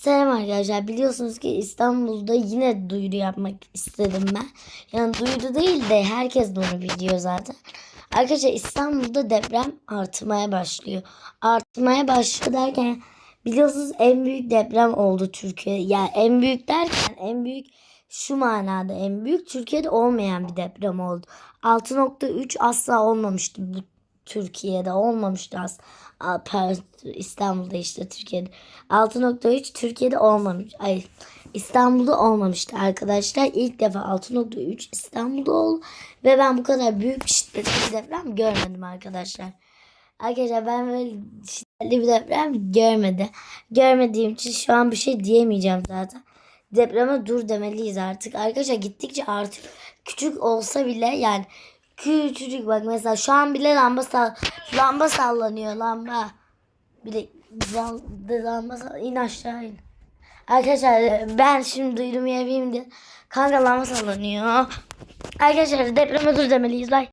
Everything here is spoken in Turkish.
Selam arkadaşlar. Biliyorsunuz ki İstanbul'da yine duyuru yapmak istedim ben. Yani duyuru değil de herkes onu biliyor zaten. Arkadaşlar İstanbul'da deprem artmaya başlıyor. Artmaya başlıyor derken biliyorsunuz en büyük deprem oldu Türkiye. Yani en büyük derken en büyük şu manada en büyük Türkiye'de olmayan bir deprem oldu. 6.3 asla olmamıştı Türkiye'de olmamıştı. Aa, pardon, İstanbul'da işte Türkiye'de. 6.3 Türkiye'de olmamış. Ay İstanbul'da olmamıştı arkadaşlar. İlk defa 6.3 İstanbul'da oldu. Ve ben bu kadar büyük şiddetli bir deprem görmedim arkadaşlar. Arkadaşlar ben böyle şiddetli bir deprem görmedi. Görmediğim için şu an bir şey diyemeyeceğim zaten. Depreme dur demeliyiz artık. Arkadaşlar gittikçe artık küçük olsa bile yani küçücük bak mesela şu an bile lamba sall lamba sallanıyor lamba. Bir de lamba, sall in aşağı in. Arkadaşlar ben şimdi duyurumu yapayım diye. Kanka lamba sallanıyor. Arkadaşlar depreme dur demeliyiz. Like.